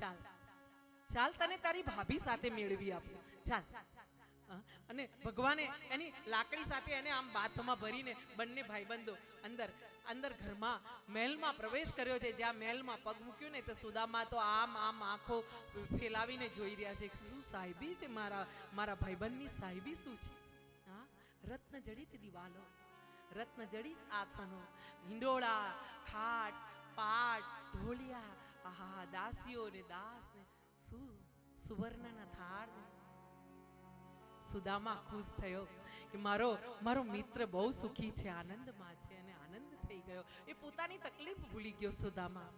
ચાલ. ચાલ તને તારી ભાભી સાથે મેળવી આપું. ચાલ. અને ભગવાને એની લાકડી સાથે એને આમ બાથમાં ભરીને બંને ભાઈબંધો અંદર અંદર ઘરમાં, મહેલમાં પ્રવેશ કર્યો છે. જ્યાં મહેલમાં પગ મૂક્યો ને તો સુદામા તો આમ આમ આંખો ફેલાવીને જોઈ રહ્યા છે. શું સાહેબી છે મારા મારા ભાઈબંધની સાહેબી શું છે? હા? રત્ન જડિત દિવાલો, રત્ન જડિત આસનો, હિંડોળા, ખાટ, પાટ, ઢોલિયા આહા દાસીઓ ને દાસ ને શું થાળ સુદામા ખુશ થયો કે મારો મારો મિત્ર બહુ સુખી છે, આનંદમાં છે અને આનંદ થઈ ગયો. એ પોતાની તકલીફ ભૂલી ગયો સુદામા.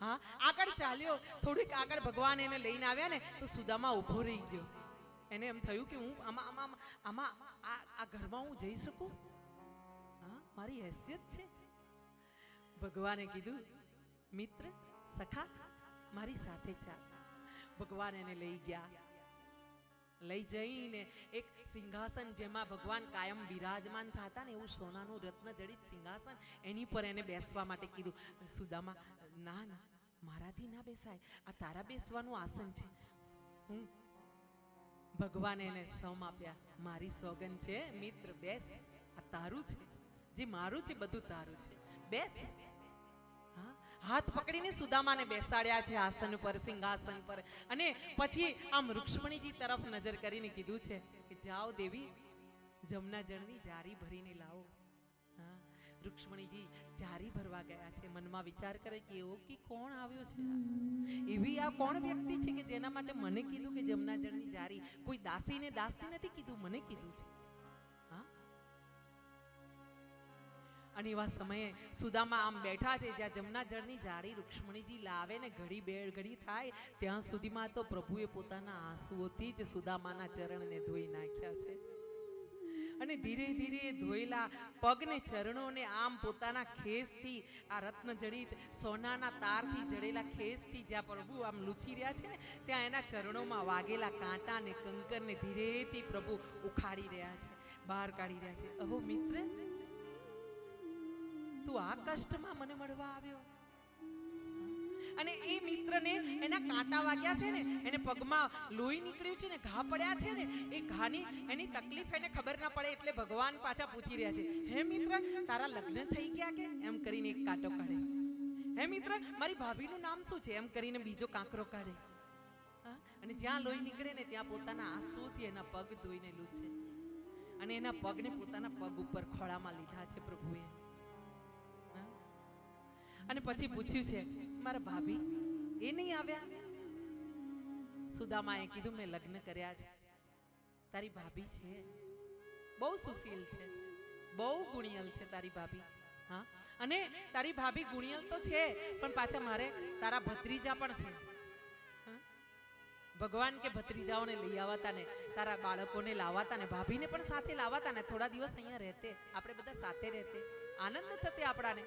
હા, આગળ ચાલ્યો, થોડીક આગળ ભગવાન એને લઈને આવ્યા ને, તો સુદામા ઊભો રહી ગયો. એને એમ થયું કે હું આમાં આમાં આમાં, આ આ ઘરમાં હું જઈ શકું? હા, મારી હેસિયત છે? ભગવાને કીધું, મિત્ર સખા, મારી સાથે ચાલ ભગવાન એને લઈ ગયા. લઈ જઈને એક સિંહાસન જેમાં ભગવાન કાયમ બિરાજમાન થતા ને એવું સોનાનું રત્ન જડિત સિંહાસન એની પર એને બેસવા માટે કીધું, સુદામા, ના ના, મારાથી ના બેસાય. આ તારા બેસવાનું આસન છે. હું ભગવાન એને સમ આપ્યા. મારી સોગન છે, મિત્ર, બેસ. આ તારું છે. જે મારું છે, બધું તારું છે. બેસ. હાથ પકડીને સુદામાને બેસાડ્યા છે આસન પર, સિંહાસન પર. અને પછી આમ રૂક્ષ્મણીજી તરફ નજર કરીને કીધું છે કે જાઓ દેવી, જમના જળની જારી ભરીને લાવો. હા રૂક્ષ્મણીજી જારી ભરવા ગયા છે. મનમાં વિચાર કરે કે એવો કે કોણ આવ્યો છે? એવી આ કોણ વ્યક્તિ છે કે જેના માટે મને કીધું કે જમના જળની જારી? કોઈ દાસીને દાસી નથી કીધું, મને કીધું છે. અને એવા સમયે સુદામા આમ બેઠા છે, જ્યાં જમના જળની જાળી રૂક્ષ્મણીજી લાવે ને ઘડી બેળ ઘડી થાય, ત્યાં સુધીમાં તો પ્રભુએ પોતાના આંસુઓથી જ સુદામાના ચરણને ધોઈ નાખ્યા છે. અને ધીરે ધીરે ધોયેલા પગને, ચરણોને આમ પોતાના ખેસથી, આ રત્ન જડિત સોનાના તારથી જડેલા ખેસથી જ્યાં પ્રભુ આમ લૂછી રહ્યા છે ને, ત્યાં એના ચરણોમાં વાગેલા કાંટાને કંકરને ધીરેથી પ્રભુ ઉખાડી રહ્યા છે, બહાર કાઢી રહ્યા છે. અહો મિત્ર તું આ કષ્ટમાં મને મળવા આવ્યો. અને એ મિત્રને એના કાંટા વાગ્યા છે ને, એને પગમાં લોહી નીકળ્યું છે ને, ઘા પડ્યા છે ને, એ ઘાની એની તકલીફ એને ખબર ના પડે એટલે ભગવાન પાછા પૂછી રહ્યા છે, હે મિત્ર, તારા લગ્ન થઈ ગયા કે? એમ કરીને એક કાંટો કાઢે. હે મિત્ર, મારી ભાભીનું નામ શું છે? એમ કરીને બીજો કાંકરો કાઢે. અને જ્યાં લોહી નીકળે ને, ત્યાં પોતાના આંસુથી એના પગ ધોઈને લૂછે અને એના પગને પોતાના પગ ઉપર ખોળામાં લીધા છે પ્રભુએ? અને પછી પૂછ્યું છે મારા ભાભી એ નહીં આવ્યા? સુદામાએ કીધું મેં લગ્ન કર્યા છે. તારી ભાભી છે. બહુ સુશીલ છે. બહુ ગુણિયલ છે તારી ભાભી. હા? અને તારી ભાભી ગુણિયલ તો છે પણ પાછા મારે તારા ભત્રીજા પણ છે? ભગવાન કે ભત્રીજાઓને લઈ આવતા ને તારા બાળકોને લાવતા ને ભાભીને પણ સાથે લાવતા ને થોડા દિવસ અહીંયા રહેતે. આપણે બધા સાથે રહેતે. આનંદ થતે આપણાને.